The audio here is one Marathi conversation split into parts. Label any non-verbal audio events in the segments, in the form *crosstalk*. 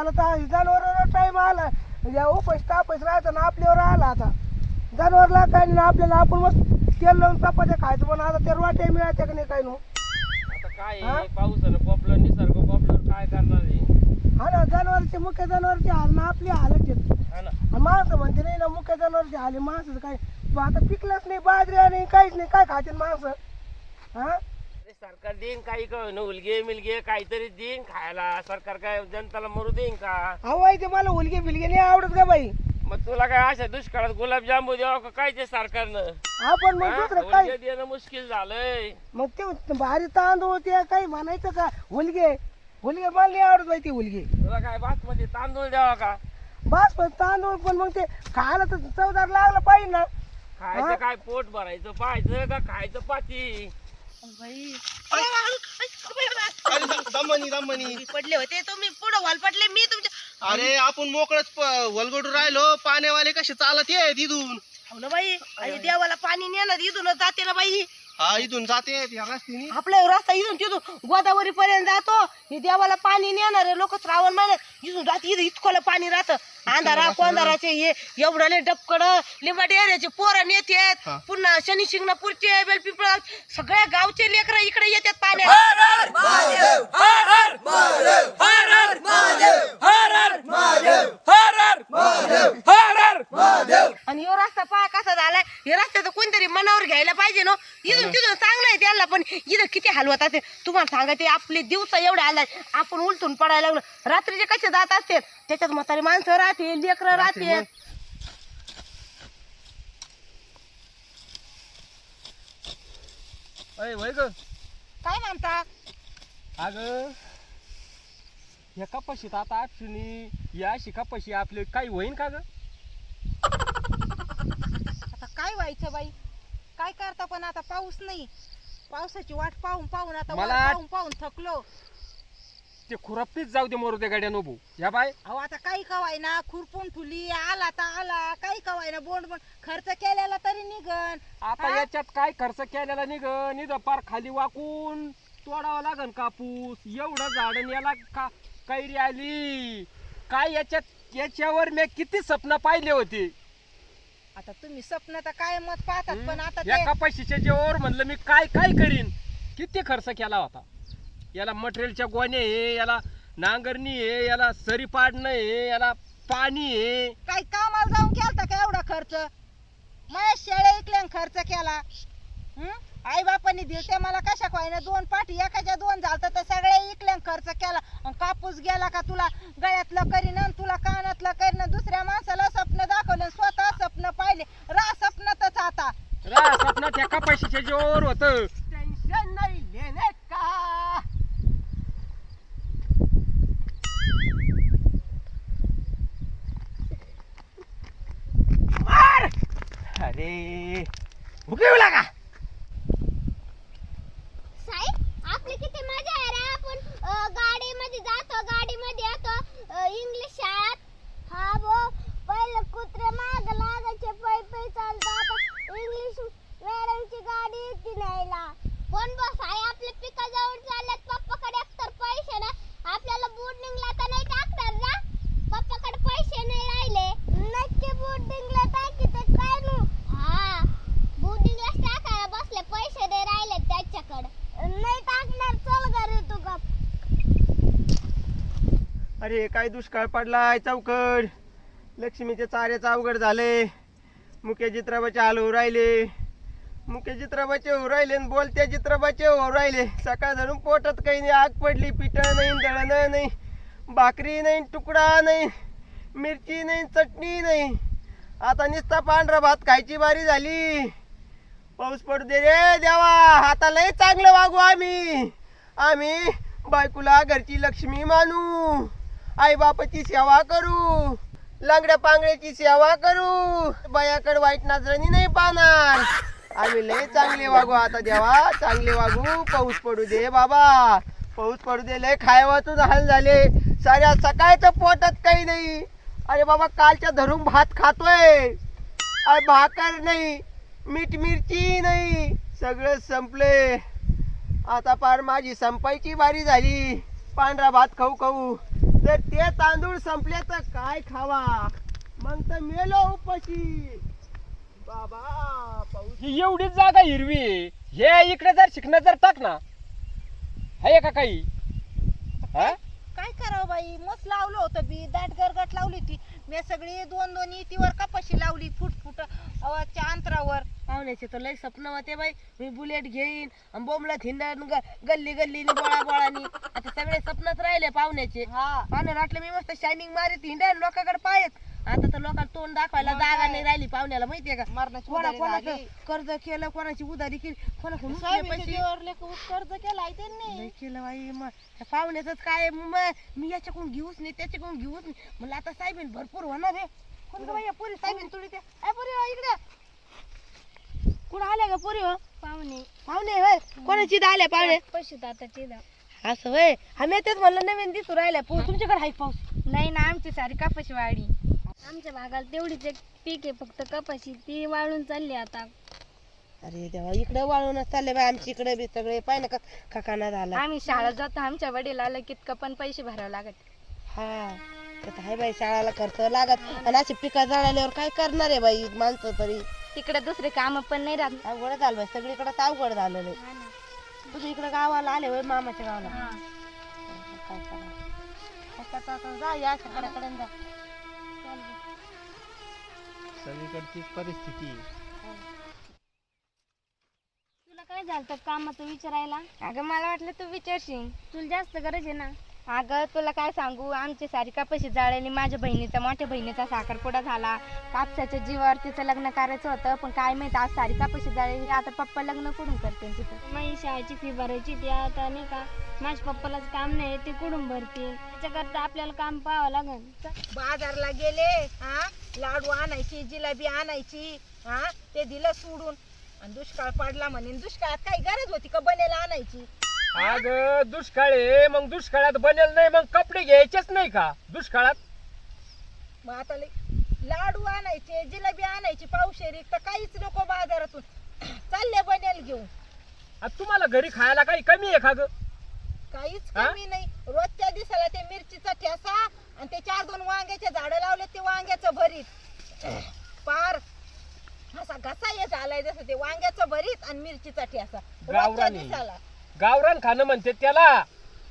झालं तर जनावर टाइम आला. या उपास तापास राहायचं ना आपल्यावर आला आता. जनावरला काय नाही आपल्याला आपण मस्त तेल लावून चपात्या खायचं पण आता ते रोट्या मिळायच्या का नाही काय नो आता काय हा? आहे पावसानं पोपलं निसर्ग पोपल्यावर काय करणार आहे? हा ना जनावरचे मुख्य जनावरचे हाल ना आपली हा ना. आणि माणसं म्हणते नाही ना मुख्य जनावरचे हाल माणसाचं काय? आता पिकलंच नाही बाजरी नाही काहीच नाही काय खाते माणसं? हा? सरकार देईन काही कळ उलगे मिलगे काहीतरी देईन खायला. सरकार काय जनताला मरू देईन का? अहो आई ते मला उलगे बिलगे नाही आवडत का बाई. मग तुला काय अशा दुष्काळात गुलाबजामू द्यावं का काय ते सरकारनं? मग हा? दुसरं काय? उलगे देणं मुश्किल झालंय. मग ते भारी तांदूळ ते काही म्हणायचं का? हुलगे हुलगे मला नाही आवडत बाई ते हुलगे तुला काय बासमती तांदूळ द्यावा का? बस पण तांदूळ पण मग ते खायला तर चवदार लागलं पाहिजे ना. खायचं हा? काय? पोट भरायचं पाहायचं का? खायचं पाती. दमनी दमनी. पडले होते तुम्ही पुढे वाल पडले मी तुमच्या अरे आपण मोकळच वलगडू राहिलो पाण्यावाले कसे चालत ये इथून हो ना बाई अरे देवाला पाणी नेणार इथूनच जाते ना बाई. हा इथून जाते या रस्त्याने. आपला रस्ता इथून तिथून गोदावरी पर्यंत जातो. हे देवाला पाणी नेणार लोक श्रावण महिन्यात इथून जाते इथं इतकं पाणी राहतं. अंधारा कोंधाराचे हे एवढं डबकड लिंबाटी एरियाचे पोरं नेतेत हा. पुन्हा शनी शिंगणापूरचे बेलपिंपळा सगळ्या गावचे लेकर इकडे येतात पाण्यात. आणि ह्यो रस्ता पहा कसा झालाय. हे रस्ता तर कोणतरी मनावर घ्यायला पाहिजे ना. इथून तिथून चांगलं आहे त्याला पण इथं किती हलवत असते तुम्हाला सांगा ते आपले दिवस एवढे आलाय. आपण उलटून पडायला लागलो. रात्रीचे कसे जात असते त्याच्यात म्हातारी माणसं राहते लेकरं राहते अय वय ग. काय म्हणता? अग ह्या कपाशीत आता अडचणी या अशी कपाशी आपले काही होईन का ग? आता काय व्हायचं बाई? काय करता पण आता पाऊस नाही. पावसाची वाट पाहून पाहून आता वाट पाहून पाहून थकलो. ते खुरापीच जाऊ दे मरू दे गाड्या नोबू. या बाय. अहो आता काही कवाय ना खुरपून ठुली आला तर आला काही कवाय ना बोंड बोंड. खर्च केलेला तरी निघन. आता हा? याच्यात काय खर्च केलेला निघ निघ पार खाली वाकून तोडावा लागन कापूस. एवढं झाडन याला का कैरी आली. काय याच्यात याच्यावर मी किती स्वप्न पाहिले होते. आता तुम्ही स्वप्न तर काय मत पाहतात पण आता या ते कपाशीच्या जेवर म्हणलं मी काय काय करीन? किती खर्च केला होता? याला मटेरियलच्या गोण्या आहे याला नांगरणी आहे याला सरी पाडणं आहे याला पाणी आहे. काही कामाला जाऊन केलता का एवढा खर्च? महेश शेळे इकल्यान खर्च केला. आई बापांनी दिलते मला कशा ना दोन पाठी एकाच्या दोन झालत तर सगळे इकल्यान खर्च केला. अन कापूस गेला का तुला गळ्यातलं करीन अन तुला कानातलं करीन. दुसऱ्या माणसाला स्वप्न दाखवलं अन स्वतः स्वप्न पाहिले. रा स्वप्नातच आता. रा स्वप्नात या कपाशीच्या जेवर होत टेन्शन नाही लेने का अरे उगवला का साई आपली किती मजा आहे रे आपण अ, गाडीमध्ये जातो गाडीमध्ये येतो अ, इंग्लिश शाळेत हा बो पहिले कुत्रे माग लागायचे पै पै चालतो आता इंग्लिश मॅडमची गाडी येते न्यायला पण बस आई आपले पिका जवळ चालल्यात पप्पाकडे एकतर पैसे ना आपल्याला बोर्डिंगला तर नाही टाकणार ना पप्पाकडे पैसे नाही राहिले नक्की बोर्डिंगला टाकी तर काय नु हा बोर्डिंगलाच टाकायला बसले पैसे नाही राहिले त्याच्याकडे नाही टाकणार चल घरी तू गप अरे काय दुष्काळ पडलाय चौकड. लक्ष्मीचे चाऱ्याचं अवघड झाले. मुकेश चित्रबाचे हाल होऊ राहिले. मुख्य चित्रबाचे होऊ राहिले आणि बोलत्या चित्रबाचे होऊ राहिले. सकाळ धरून पोटात काही नाही आग पडली पिठं नाही दळणं नाही भाकरी नाही तुकडा नाही मिरची नाही चटणी नाही. आता निस्ता पांढरा भात खायची बारी झाली. पाऊस पडू दे रे देवा आता लय चांगलं वागू आम्ही. आम्ही बायकोला घरची लक्ष्मी मानू. आई बापाची सेवा करू. लंगड्या पांगड्याची सेवा करू. बायाकडे वाईट नजरानी नाही पाहणार. आम्ही लय चांगले वागू आता देवा. चांगले वागू. पाऊस पडू दे बाबा. पाऊस पडू दे लय खायवातून हाल झाले. साऱ्या सकाळच्या पोटात काही नाही. अरे बाबा कालच्या धरून भात खातोय. अरे भाकर नाही. मीठ मिरची नाही. सगळं संपले. आता पार माझी संपायची बारी झाली. पांढरा भात खाऊ खाऊ. जर ते तांदूळ संपले तर काय खावा? मग तर मेलो उपाशी. बाबा पाऊस. ही एवढीच जागा हिरवी आहे. हे इकडे जर शिकणं जर टाक ना. आहे का काही? हा? काय करावं बाई? मस्त लावलं होतं बी. दाट गरगट लावली ती मी सगळी दोन दोन इतीवर कपाशी लावली फुट फुट च्या अंतरावर. पाहुण्याचे तर लय स्वप्न होते बाई. मी बुलेट घेईन आणि बोमला हिंडन ग- गल्ली गल्लीनी बोळा बोळानी आता सगळे स्वप्नच राहिले पाहुण्याचे. हा. पाहुणे वाटलं मी मस्त शायनिंग मारीत हिंडन लोकांकडे पायत. आता तर लोकांना तोंड दाखवायला जागा? नाही राहिली पाहुण्याला माहितीये का? मरणाची कोणा उधारी कोणाचं झाली. कर्ज केलं कोणाची उधारी केली कोणाकडून साहेबांच्या पैसे? जीवावर लेकं कर्ज केलाय त्यांनी. नाही केलं बाई मग त्या पाहुण्याच काय मग मी याच्याकडून घेऊच नाही त्याच्याकडून घेऊच नाही. म्हणलं आता साहेबीन भरपूर होणार आहे. कोण का बाई या पुरी साहेबीन तुळी त्या ए पुरी हो इकडे. कुठं आल्या का पुरी हो? पाहुणे. पाहुणे होय? कोणाची इथं आल्या पाहुणे? पशु दाताची असं होय. आम्ही तेच म्हणलं नवीन दिसू राहिल्या. पो तुमच्याकडे आहे का पाऊस. नाही ना आमची सारी कपाशी वाढी आमच्या भागात तेवढीच एक पीक आहे फक्त कपाशी. ती वाळून चालली आता. अरे देवा इकडे वाळूनच चालले बाई. आमच्या इकडे बी सगळे पाय ना काकाना झाला. आम्ही शाळेत जातो आमच्या वडील आलं कितकं पण पैसे भरावे लागत. हा तर आहे बाई शाळाला खर्च लागत. आणि अशी पिका जळाल्यावर काय करणार आहे बाई माणसं तरी. तिकडे दुसरे काम पण नाही राहत. अवघड झालं बाई सगळीकडे अवघड झालेलं आहे. तुम्ही इकडे गावाला आले होय मामाच्या गावाला. काय करावं? आता आता- आता जा या जा. सगळीकडचीच परिस्थिती. तुला काय झालं कामाचं विचारायला? अगं मला वाटलं तू विचारशील. तुला जास्त गरज आहे ना? अगं तुला काय सांगू? आमची सारी कपाशी जाळली माझ्या बहिणीचा मोठ्या बहिणीचा साखरपुडा झाला. कापसाच्या जीवावर तिचं लग्न करायचं होतं पण काय माहीत आज सारी कपाशी जाळली आता पप्पा लग्न कुठून करते तिथं? माझी शाळेची फी भरायची ती आता नाही का? माझ्या पप्पालाच काम नाही ते कुठून भरतील त्याच्याकरता आपल्याला काम पाहावं लागेल बाजारला गेले हा? लाडू आणायची जिलेबी आणायची हा? ते दिलं सोडून. आणि दुष्काळ पडला म्हणे. दुष्काळात काही गरज होती का बनेला आणायची? अग दुष्काळ आहे मग दुष्काळात बनेल नाही मग कपडे घ्यायचेच नाही का? दुष्काळात? मग आता लई- लाडू आणायचे जिलेबी आणायची पावशेरी तर काहीच नको बाजारातून. चालले बनेल घेऊन. आता तुम्हाला घरी खायला काही कमी आहे का ग? काहीच हा? कमी नाही. रोजच्या दिसाला ते मिरचीचा ठेसा आणि ते चार दोन वांग्याचे झाडं लावले ते वांग्याचं भरीत. पार. असा घसा हे झालाय जसं ते वांग्याचं भरीत आणि मिरचीचा ठेसा रोजच्या गावरानी. दिसाला गावरान खाणं म्हणते त्याला.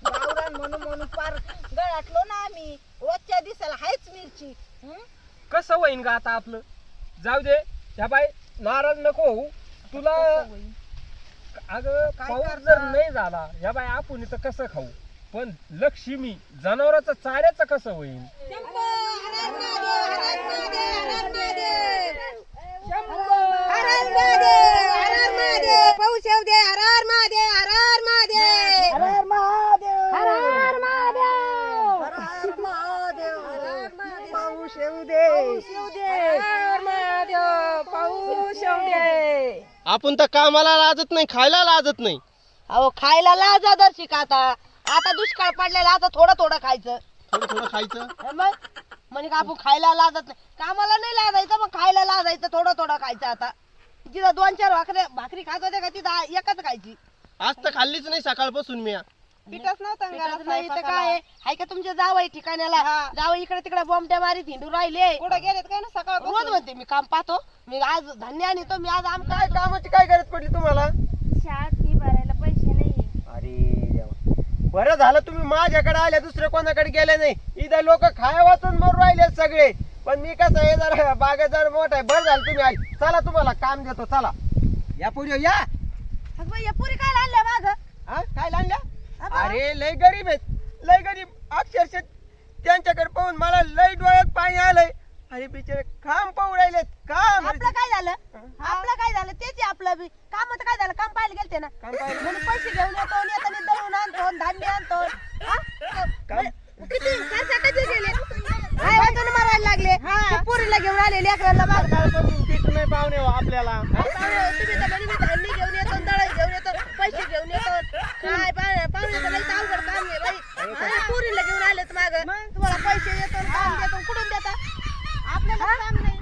गावरान म्हणून म्हणून पार गळाटलो ना आम्ही. रोजच्या दिसाला हायच मिरची. हं? कसं होईन का आता आपलं? जाऊ दे. ह्या बाय नाराज नको होऊ. तुला कसं होईन? अगं काय पाऊस? जर नाही झाला ह्या बाय आपण इथं कसं खाऊ? पण लक्ष्मी जनावराचं चाऱ्याचं कसं होईल पाऊस आपण तर कामाला लाजत नाही खायला लाजत नाही. अहो खायला लाजा दर्शिक आता? आता दुष्काळ पडलेला आता थोडं थोडं खायचं. थोडं थोडं खायचं? मग? म्हणजे का आपण खायला लाजत नाही? कामाला नाही लाजायचं मग खायला लाजायचं थोडं थोडं खायचं आता. तिथं दोन चार भाकऱ्या भाकरी खात होते का तिथं एकच खायची. आज तर खाल्लीच नाही सकाळपासून मी. पिठच नव्हतं पिठाचं नाही तर काय आहे? हाय का तुमच्या जावई ठिकाण्याला? जावई इकडे तिकडे बोमट्या मारीत हिंडू राहिले. कुठं गेलेत काय ना सकाळ रोज म्हणते मी काम पाहतो मी आज धान्य आणतो मी आज आमचं काय कामाची काय गरज पडली तुम्हाला? शाळेत फी भरायला पैसे नाही अरे देवा. बरं झालं तुम्ही माझ्याकडे आले दुसरे कोणाकडे गेले नाही. इथं लोक खाया वाचून मरून राहिले सगळे. पण मी कसं आहे जरा बागेत जरा मोठा आहे बरं झालं तुम्ही आले. चला तुम्हाला काम देतो चला. या पुढे या. अगं बाई, या पुरी काय आणल्या माग? हा? काय लागल्या अरे लय गरीब आहेत. लय गरीब. अक्षरशः त्यांच्याकडे पाहून मला लय डोळ्यात पाणी आलंय. अरे बिचारे काम पाहू राहिलेत. काम. आपलं काय झालं? आपलं काय झालं? तेच आहे आपलं बी. काम काय झालं? काम पाहायला गेलते ना? काम पाहायला- म्हणून पैसे घेऊन येतो येताना दळून आणतो आणि धान्य आणतो. हा? काम- किती? खर्च कधी गेले. काय मारायला लागले. ते पोरीला घेऊन आले लेकराला सकाळपासून नाही पाहुणे हो आपल्याला. पाहुणे, तुम्ही तर म्हणे मी धान्य घेऊन येतो दळण घेऊन येतो पैसे घेऊन येतो. काय पाहुण्याचं लई अवघड काम आहे बाई. आणि पोरीला घेऊन आलेत माग. तुम्हाला पैसे आणि काम देतो कुठून देता आपल्याला काम नाही.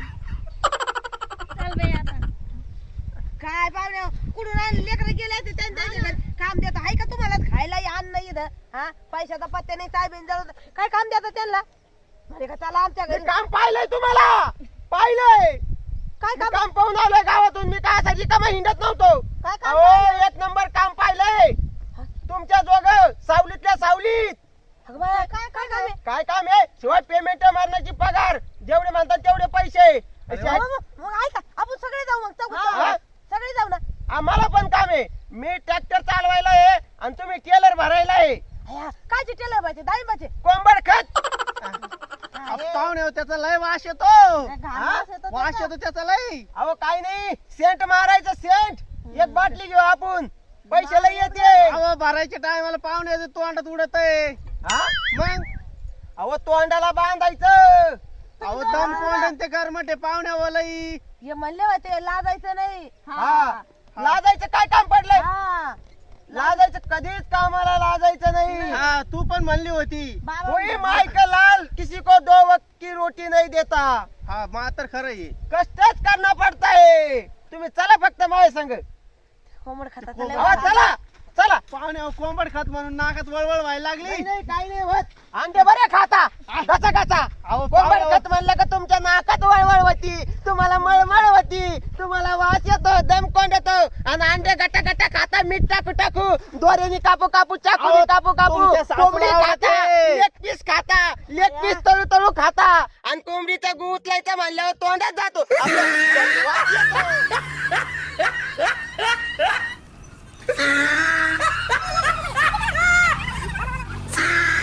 चल बाई आता. काय पाहुणे कुठून आणले? लेकरं गेले ते त्यांच्या घरी. काम देत आहे का तुम्हाला? खायला अन्न इथं. हा? पैशाचा पत्त्या नाही काय बिन जळून काय काम द्याचं त्यांना? म्हणे का चला आमच्या मी घरी. काम पाहिलंय तुम्हाला. पाहिलंय. काय मी काम? काम पाहून आलोय गावातून. मी काय असायची कामा हिंडत नव्हतो. काय काम अहो एक नंबर काम पाहिलंय. तुमच्या दोघ सावलीतल्या सावलीत. अगं बाया, काय काय काम आहे? काय काम आहे? शिवाय पेमेंट मारण्याची पगार जेवढे म्हणतात तेवढे पैसे असे आहेत. मग मग- मग ऐका आपण सगळे जाऊ मग चौघ- हा. चौघ. सगळे जाऊ ना आम्हाला पण काम आहे मी ट्रॅक्टर चालवायला आहे आणि तुम्ही टेलर भरायला आहे अय्या, कायचे टेलर पाहिजे दाईबाचे कोंबड खत पाहुणे हो, त्याचा लय वास येतो घाण हा? वास येतो वास त्याचा. येतो त्याचा लय अहो काही नाही सेंट मारायचं सेंट एक बाटली घेऊ लई येते. अहो भरायच्या टायमाला पाहुणे तोंडात उडत आहे हा? मग? अहो तोंडाला बांधायचं. अहो दम कोंडन ते गरमटे पाहुण्या लई. हे म्हणले होते लाजायचं नाही. हा. लाजायचं काय काम पडलंय? हा. लाजायचं कधीच कामाला लाजायचं नाही. हा तू पण म्हणली होती. बाबा कोई माय का लाल किसी को दो वक्त की रोटी नहीं देता. हा मात्र खरं आहे. कष्टच करना पडता है तुम्ही चला फक्त माझ्या संग. कोंबड खाता चला! चला. पाहुणे कोंबड खात म्हणून नाकात वळवळ व्हायला लागली. नाही काही नाही होत. अंडे बरे खाता. कसा कसा अहो, कोंबड पाव- खत म्हणलं का तुमच्या नाकात वळवळ होती? तुम्हाला मळमळ होती. तुम्हाला वास येतो दम कोंड येतो आणि अंडे गटा गटा खाता मीठ टाकू टाकू दोऱ्याने कापू कापू चाकूने अहो, कापू कापू. तुमच्या सासूला कोंबडी खाता. आवडते. लेग पीस खाता. लेग पीस तळू तळू खाता. आणि कोंबडीचा गु उचलायचा म्हणल्यावर तोंडात जातो. आपलं वास येतो. *laughs* Ah!